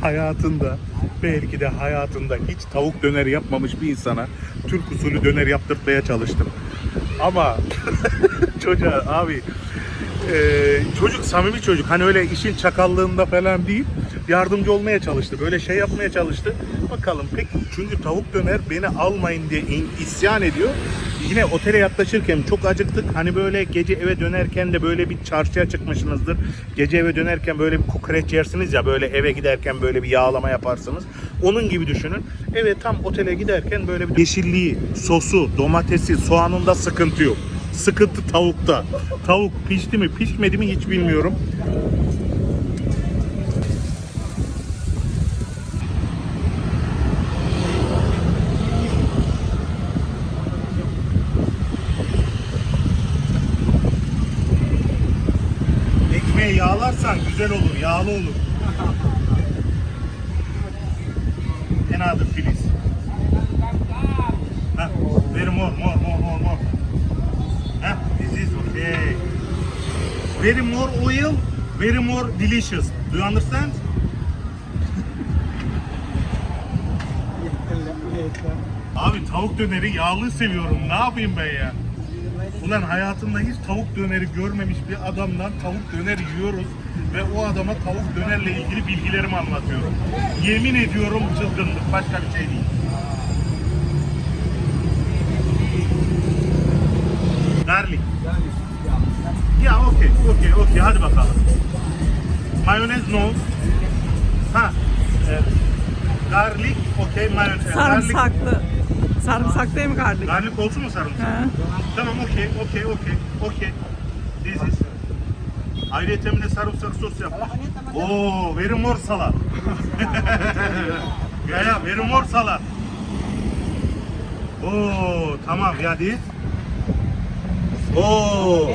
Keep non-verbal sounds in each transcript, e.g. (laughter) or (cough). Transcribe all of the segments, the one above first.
hayatında belki de hayatında hiç tavuk döner yapmamış bir insana Türk usulü döner yaptırtmaya çalıştım. Ama (laughs) çocuğa abi e, çocuk samimi çocuk hani öyle işin çakallığında falan değil yardımcı olmaya çalıştı böyle şey yapmaya çalıştı bakalım pek çünkü tavuk döner beni almayın diye in- isyan ediyor yine otele yaklaşırken çok acıktık. Hani böyle gece eve dönerken de böyle bir çarşıya çıkmışsınızdır. Gece eve dönerken böyle bir kokoreç yersiniz ya böyle eve giderken böyle bir yağlama yaparsınız. Onun gibi düşünün. Eve tam otele giderken böyle bir yeşilliği sosu domatesi soğanında sıkıntı yok. Sıkıntı tavukta. Tavuk pişti mi pişmedi mi hiç bilmiyorum. Yağlarsan güzel olur, yağlı olur. Another please. Huh? Very more, more, more, more, more. Huh? This is okay. Very more oil, very more delicious. Do you understand? Abi tavuk döneri yağlı seviyorum. Ne yapayım ben ya? Ulan hayatımda hiç tavuk döneri görmemiş bir adamdan tavuk döner yiyoruz ve o adama tavuk dönerle ilgili bilgilerimi anlatıyorum. Yemin ediyorum çılgınlık. Başka bir şey değil. Garlic. Ya okey, okey, okey. Hadi bakalım. Mayonez no. Ha. e, garlic, okey, mayonez. Garlic, Sarımsaklı değil mi garlic? garlic olsun mu sarımsak? Ha. Tamam, okey, okey, okey, okey. This is. Ayrıca bir de sarımsak sos yapmış. Oo, very more salad. (laughs) ya ya, very more salad. Oo, tamam ya this. Oo.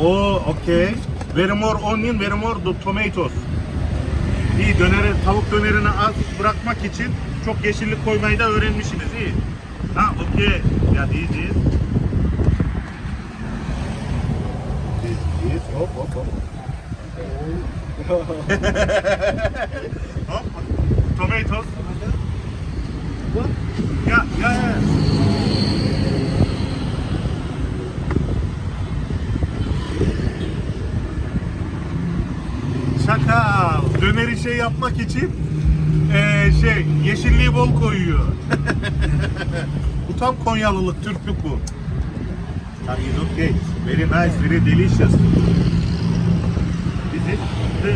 Oo, okay. Very more onion, very more the tomatoes. İyi döneri, tavuk dönerini az bırakmak için çok yeşillik koymayı da öğrenmişsiniz. iyi. Ha, okay. Ya diyeceğiz. Diyeceğiz. Hop hop hop. (laughs) hop. Tomatoes. Ya ya ya. Şaka. Döneri şey yapmak için şey yeşilliği bol koyuyor. (laughs) bu tam Konyalılık, Türklük bu. Ah, it's okay. Very nice, very delicious. İs the...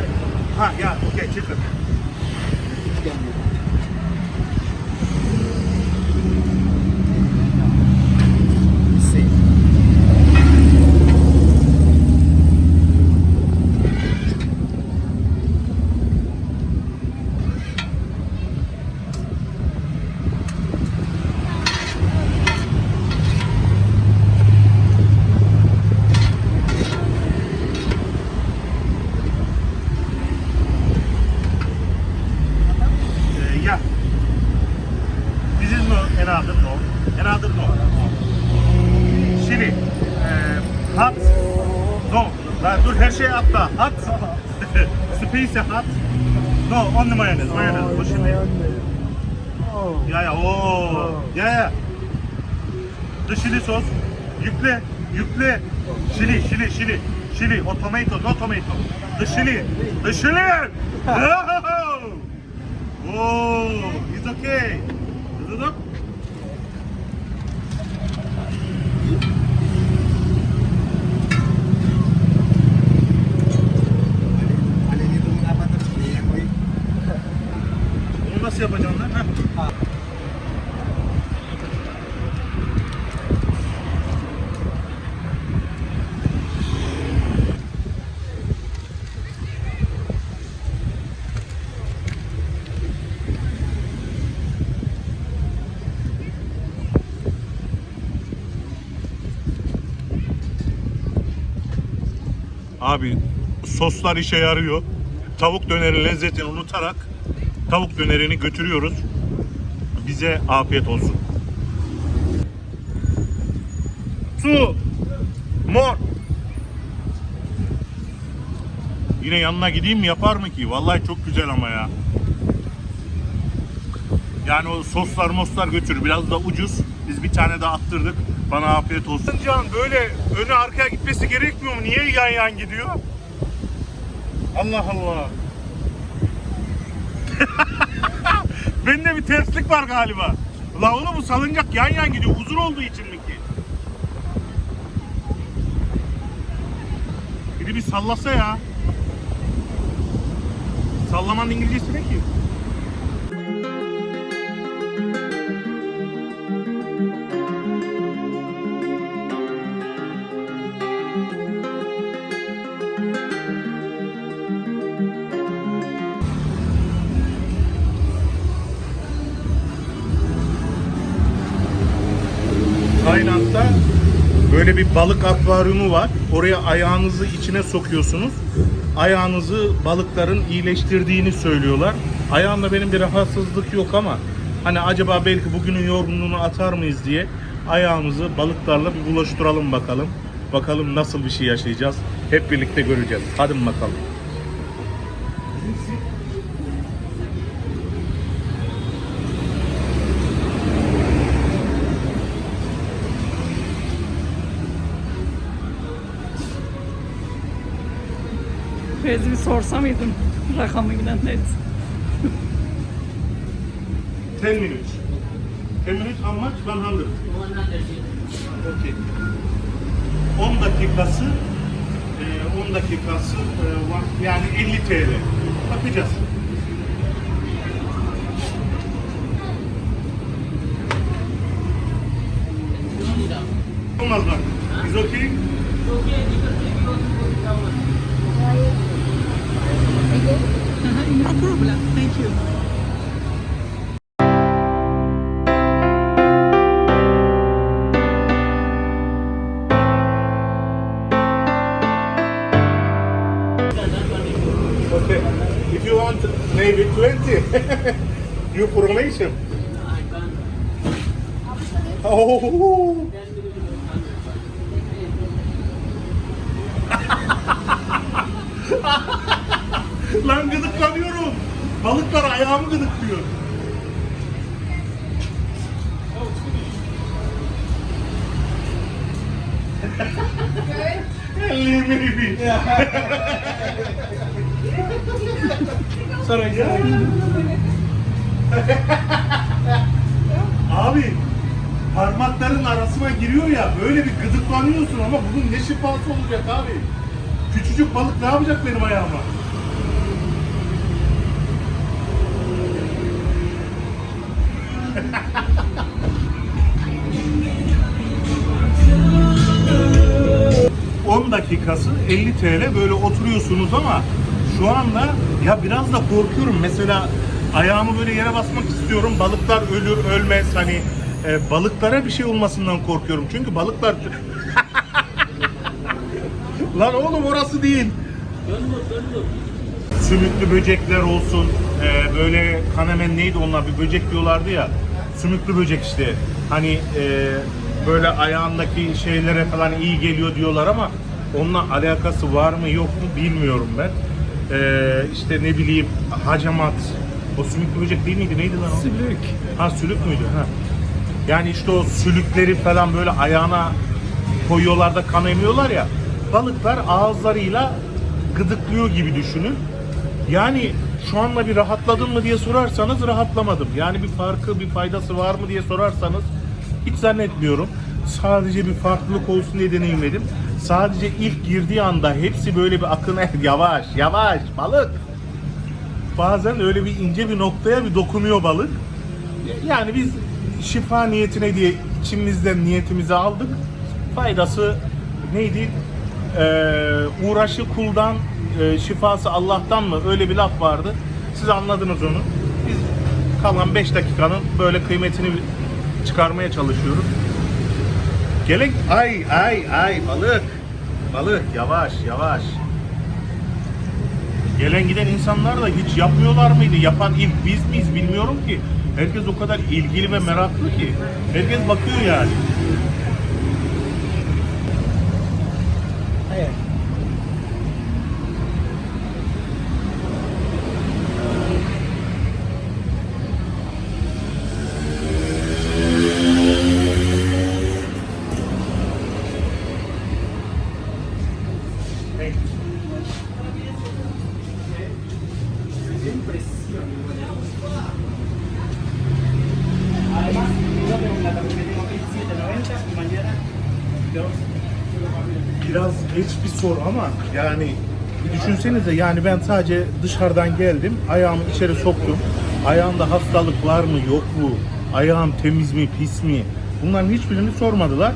Ha, yeah, okay, chicken. Uh, yeah. This is no another no. Another no. Chili. Uh, hot. No. Şey atla. Hot. (laughs) Spicy hot. No, only mayonnaise. Mayonnaise. Bu şimdi. Ya ya o. Ya ya. The chili sos. Yükle. Yükle. Chili, chili, chili. Chili. O tomato. No tomato. The chili. The chili. (laughs) Oh! Oh, it's okay. Look. Bunu nasıl yapacaksın lan? Heh. Abi soslar işe yarıyor. Tavuk dönerin lezzetini unutarak tavuk dönerini götürüyoruz. Bize afiyet olsun. Su. Mor. Yine yanına gideyim mi yapar mı ki? Vallahi çok güzel ama ya. Yani o soslar moslar götürür. Biraz da ucuz. Biz bir tane daha attırdık. Bana afiyet olsun. Can böyle öne arkaya gitmesi gerekmiyor mu? Niye yan yan gidiyor? Allah Allah. (laughs) Bende bir terslik var galiba. La oğlum bu salıncak yan yan gidiyor. Uzun olduğu için mi ki? Biri bir sallasa ya. Sallamanın İngilizcesi ne ki? Bir balık akvaryumu var. Oraya ayağınızı içine sokuyorsunuz. Ayağınızı balıkların iyileştirdiğini söylüyorlar. Ayağımda benim bir rahatsızlık yok ama hani acaba belki bugünün yorgunluğunu atar mıyız diye ayağımızı balıklarla bir buluşturalım bakalım. Bakalım nasıl bir şey yaşayacağız. Hep birlikte göreceğiz. Hadi bakalım. Feyzi bir sorsa mıydım rakamıyla net. 10 minutes. 10 minutes how much? 100. Okay. 10 dakikası e, 10 dakikası e, var- yani 50 TL. Bakacağız. Olmaz bak. Is okay? No problem. Thank you. Okay. If you want maybe 20, (laughs) you formation. Oh. Ayağımı gıdıklıyor. Leave me be. Sorry. Abi parmakların arasına giriyor ya böyle bir gıdıklanıyorsun ama bunun ne şifası olacak abi? Küçücük balık ne yapacak benim ayağıma? Dakikası 50 TL böyle oturuyorsunuz ama şu anda ya biraz da korkuyorum. Mesela ayağımı böyle yere basmak istiyorum. Balıklar ölür ölmez hani e, balıklara bir şey olmasından korkuyorum. Çünkü balıklar (laughs) Lan oğlum orası değil. Sümüklü böcekler olsun. e, böyle kanemen neydi onlar bir böcek diyorlardı ya. Sümüklü böcek işte. Hani e, böyle ayağındaki şeylere falan iyi geliyor diyorlar ama onunla alakası var mı yok mu bilmiyorum ben. E, işte ne bileyim hacamat. O sümüklü böcek değil miydi? Neydi lan o? Sülük. Ha sülük müydü? Ha. Yani işte o sülükleri falan böyle ayağına koyuyorlar da kan emiyorlar ya. Balıklar ağızlarıyla gıdıklıyor gibi düşünün. Yani şu anda bir rahatladın mı diye sorarsanız rahatlamadım. Yani bir farkı, bir faydası var mı diye sorarsanız hiç zannetmiyorum. Sadece bir farklılık olsun diye deneyimledim. Sadece ilk girdiği anda hepsi böyle bir akın yavaş yavaş balık. Bazen öyle bir ince bir noktaya bir dokunuyor balık. Yani biz şifa niyetine diye içimizden niyetimizi aldık. Faydası neydi? Ee, uğraşı kuldan, e, şifası Allah'tan mı? Öyle bir laf vardı. Siz anladınız onu. Biz kalan 5 dakikanın böyle kıymetini çıkarmaya çalışıyoruz. Gelin ay ay ay balık. Balık yavaş yavaş. Gelen giden insanlar da hiç yapmıyorlar mıydı? Yapan ilk biz miyiz bilmiyorum ki. Herkes o kadar ilgili ve meraklı ki. Herkes bakıyor yani. Soru ama yani bir düşünsenize yani ben sadece dışarıdan geldim, ayağımı içeri soktum. Ayağımda hastalık var mı yok mu? Ayağım temiz mi pis mi? Bunların hiçbirini sormadılar.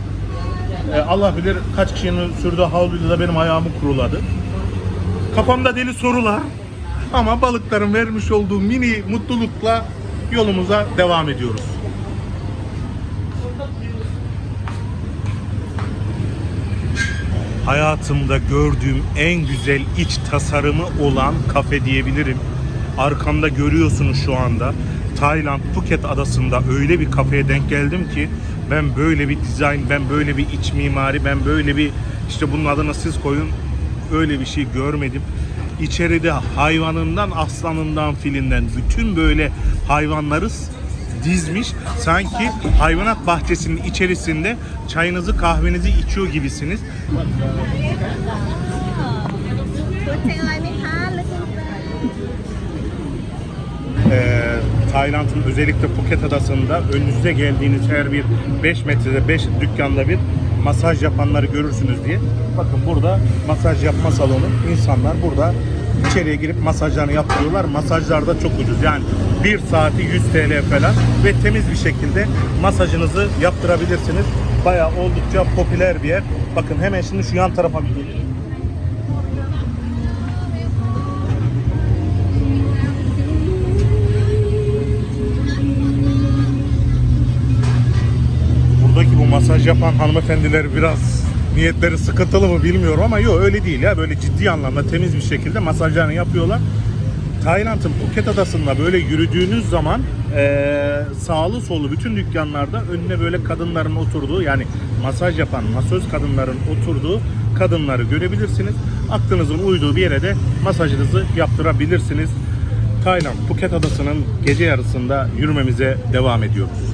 Ee, Allah bilir kaç kişinin sürdüğü havluyla da benim ayağımı kuruladı. Kafamda deli sorular ama balıkların vermiş olduğu mini mutlulukla yolumuza devam ediyoruz. Hayatımda gördüğüm en güzel iç tasarımı olan kafe diyebilirim. Arkamda görüyorsunuz şu anda. Tayland Phuket adasında öyle bir kafeye denk geldim ki ben böyle bir dizayn, ben böyle bir iç mimari, ben böyle bir işte bunun adını siz koyun öyle bir şey görmedim. İçeride hayvanından, aslanından, filinden bütün böyle hayvanları dizmiş. Sanki hayvanat bahçesinin içerisinde çayınızı kahvenizi içiyor gibisiniz. Ee, Tayland'ın özellikle Phuket Adası'nda önünüze geldiğiniz her bir 5 metrede 5 dükkanda bir masaj yapanları görürsünüz diye. Bakın burada masaj yapma salonu. İnsanlar burada içeriye girip masajlarını yaptırıyorlar. Masajlar da çok ucuz. Yani 1 saati 100 TL falan ve temiz bir şekilde masajınızı yaptırabilirsiniz. Bayağı oldukça popüler bir yer. Bakın hemen şimdi şu yan tarafa bir gelin. buradaki bu masaj yapan hanımefendiler biraz niyetleri sıkıntılı mı bilmiyorum ama yok öyle değil ya böyle ciddi anlamda temiz bir şekilde masajlarını yapıyorlar. Tayland'ın Phuket adasında böyle yürüdüğünüz zaman eee sağlı solu bütün dükkanlarda önüne böyle kadınların oturduğu yani masaj yapan masöz kadınların oturduğu kadınları görebilirsiniz. Aklınızın uyduğu bir yere de masajınızı yaptırabilirsiniz. Tayland Phuket adasının gece yarısında yürümemize devam ediyoruz.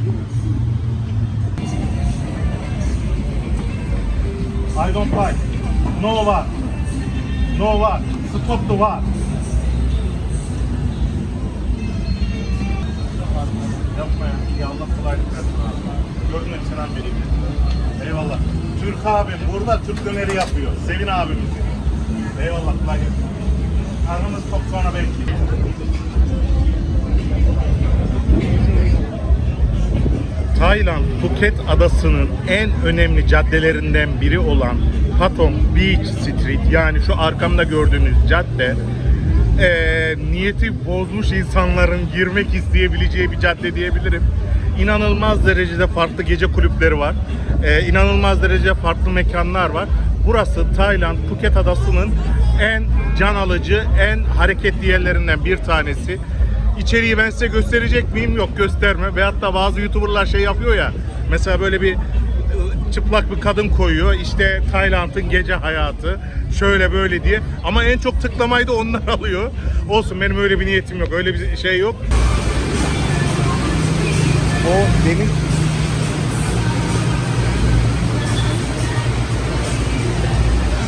I don't fight. No var. No var. Stop the var. Yapma ya. Ya Allah kolaylık versin. Gördün hep selam vereyim. Eyvallah. Türk abim burada Türk döneri yapıyor. Sevin abimiz. Eyvallah kolay gelsin. Karnımız tok sonra belki. Tayland Phuket adasının en önemli caddelerinden biri olan Patong Beach Street yani şu arkamda gördüğünüz cadde eee, niyeti bozmuş insanların girmek isteyebileceği bir cadde diyebilirim. İnanılmaz derecede farklı gece kulüpleri var. Eee, inanılmaz derecede farklı mekanlar var. Burası Tayland Phuket adasının en can alıcı, en hareketli yerlerinden bir tanesi. İçeriği ben size gösterecek miyim? Yok gösterme. Veyahut da bazı YouTuber'lar şey yapıyor ya. Mesela böyle bir ı, çıplak bir kadın koyuyor. İşte Tayland'ın gece hayatı. Şöyle böyle diye. Ama en çok tıklamayı da onlar (laughs) alıyor. Olsun benim öyle bir niyetim yok. Öyle bir şey yok. O deniz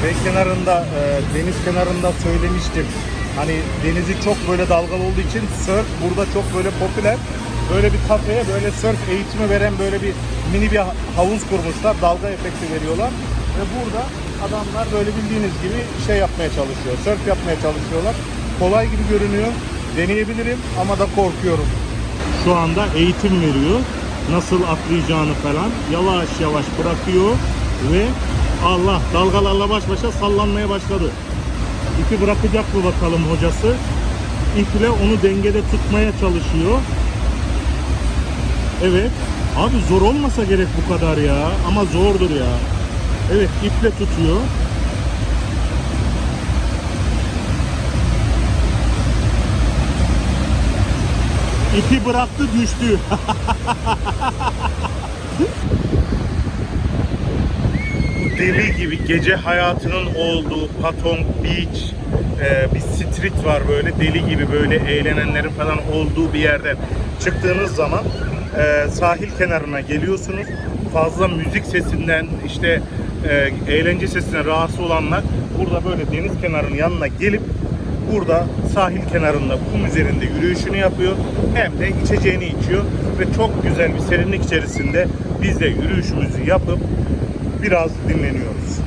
şey kenarında, e, deniz kenarında söylemiştim. Hani denizi çok böyle dalgalı olduğu için surf burada çok böyle popüler. Böyle bir kafeye böyle surf eğitimi veren böyle bir mini bir havuz kurmuşlar. Dalga efekti veriyorlar. Ve burada adamlar böyle bildiğiniz gibi şey yapmaya çalışıyor. Surf yapmaya çalışıyorlar. Kolay gibi görünüyor. Deneyebilirim ama da korkuyorum. Şu anda eğitim veriyor. Nasıl atlayacağını falan yavaş yavaş bırakıyor ve Allah dalgalarla baş başa sallanmaya başladı. İpi bırakacak mı bakalım hocası? İple onu dengede tutmaya çalışıyor. Evet. Abi zor olmasa gerek bu kadar ya. Ama zordur ya. Evet iple tutuyor. İpi bıraktı düştü. (laughs) deli gibi gece hayatının olduğu Patong Beach e, bir street var böyle deli gibi böyle eğlenenlerin falan olduğu bir yerden çıktığınız zaman e, sahil kenarına geliyorsunuz. Fazla müzik sesinden işte e, eğlence sesinden rahatsız olanlar burada böyle deniz kenarının yanına gelip burada sahil kenarında kum üzerinde yürüyüşünü yapıyor hem de içeceğini içiyor ve çok güzel bir serinlik içerisinde biz de yürüyüşümüzü yapıp biraz dinleniyoruz.